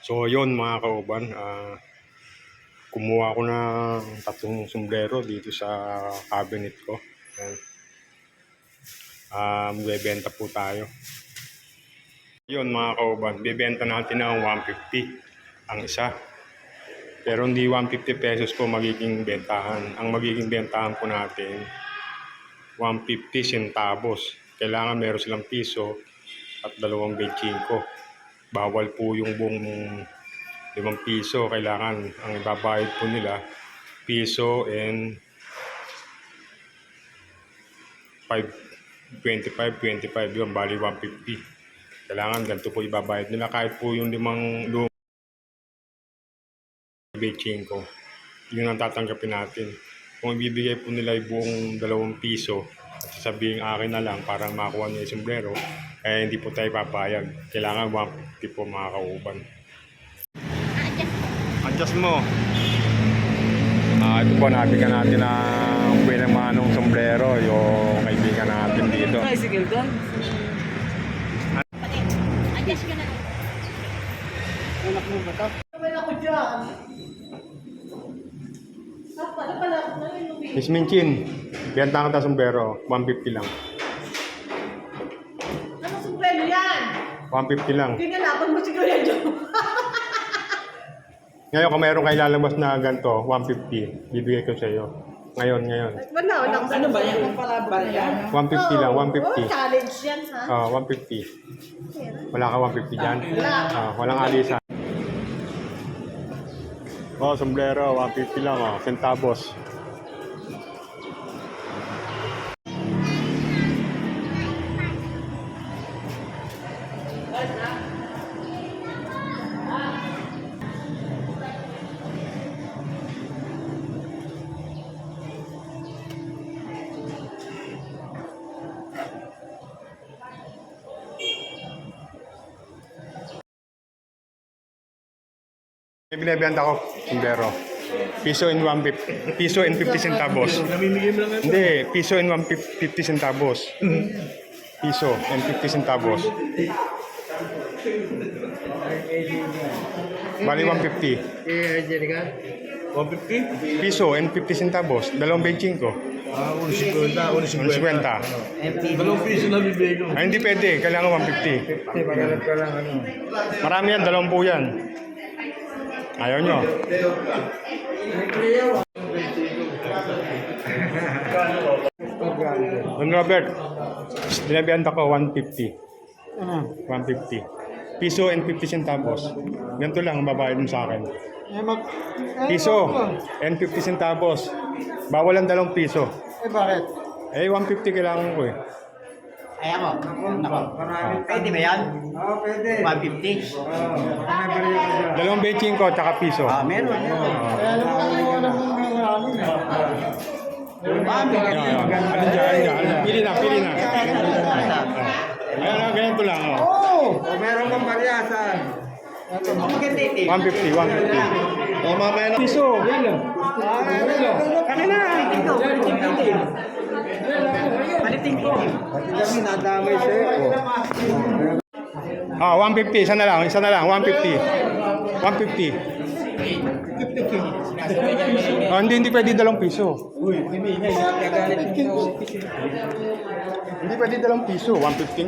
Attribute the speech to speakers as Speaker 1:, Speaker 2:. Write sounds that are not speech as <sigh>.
Speaker 1: So yon mga kauban, ah, kumuha ko ng tatlong sombrero dito sa cabinet ko. Ayan. Um, bebenta po tayo. Yun mga kauban, bibenta natin ng 150 ang isa. Pero hindi 150 pesos po magiging bentahan. Ang magiging bentahan po natin 150 centavos. Kailangan meron silang piso at dalawang betchingko. Bawal po yung buong limang piso. Kailangan ang ibabayad po nila piso and 5, 25, 25 yun, bali 150. Kailangan ganito po ibabayad nila kahit po yung limang lumang betchingko. Yun ang tatanggapin natin. Kung ibibigay po nila yung buong dalawang piso, at sasabihin akin na lang para makuha niya yung sombrero, eh hindi po tayo papayag. Kailangan 150 po mga kauban. Adjust mo. Ah, ito po nabigyan natin ng buweleng manong sombrero, yung kaibigan natin dito.
Speaker 2: Tricycle doon.
Speaker 3: Adjust ka na.
Speaker 2: Anak mo ba to?
Speaker 4: Naman ako dyan. Ah, pala pala ako na
Speaker 1: benta ka sombrero, 150 lang.
Speaker 4: Ano sumbrelo yan?
Speaker 1: 150 lang.
Speaker 4: Hindi nga laban mo si Kuya Joe. <laughs>
Speaker 1: Ngayon, kung mayroon kayo lalabas na ganito, 150, bibigay ko sa iyo. Ngayon, ngayon.
Speaker 4: Wala, wala ko
Speaker 2: Ano ba yan? Palaba yan?
Speaker 1: 150 lang,
Speaker 4: Oh,
Speaker 1: 150.
Speaker 4: challenge yan, ha?
Speaker 1: Ah, 150. Wala ka 150 dyan?
Speaker 4: Wala.
Speaker 1: Ah, walang alisan. Oh, sombrero, 150 lang, oh. Centavos. Binibenta ko, sombrero. Piso in 150, piso in 50 centavos. Hindi, piso in 150 centavos. Piso and 50 centavos. Bali 150.
Speaker 2: Eh, Jerica?
Speaker 5: 150?
Speaker 1: Piso and 50 centavos. Dalawang benching ko.
Speaker 5: Ah, 150, 150.
Speaker 1: 150.
Speaker 5: Dalawang piso na bibigay ko.
Speaker 1: Ay, hindi pwede. Kailangan 150.
Speaker 2: Pagkalat ka lang ano.
Speaker 1: Marami yan, dalawang po yan. Ayaw nyo. Don Robert, binibenta ko 150.
Speaker 2: Ano?
Speaker 1: 150. Piso and 50 centavos. Ganito lang ang babayad mo sa akin.
Speaker 2: Eh, mag...
Speaker 1: Piso and 50 centavos. Bawal ang dalawang piso.
Speaker 2: Eh, bakit?
Speaker 1: Eh, 150 kailangan ko eh.
Speaker 6: Ay ako. Nako. Pwede ba yan?
Speaker 2: Oo, pwede.
Speaker 6: 150?
Speaker 2: Oo, dyan.
Speaker 1: Dalawang benching ko, tsaka piso.
Speaker 6: Ah, meron. meron.
Speaker 2: Kaya alam mo, ano alam mo ng amin.
Speaker 6: Ah,
Speaker 1: Yan, yan. Ano dyan. Pili na, pili na. Ayan, ah, ganito lang. Oh.
Speaker 2: Oo! Oh, meron kang bariya saan?
Speaker 6: Ang maganda ito.
Speaker 1: 150, 150.
Speaker 5: Oh, mamaya na.
Speaker 1: Piso.
Speaker 2: Ah, meron.
Speaker 1: Kanina.
Speaker 6: Paliting ko.
Speaker 2: Kami nadamay sa'yo. Oh.
Speaker 1: Ah, 150, isa na lang, isa na lang, 150. 150. Ah, hindi, hindi pwede dalawang piso. Hindi pwede dalawang piso, 150.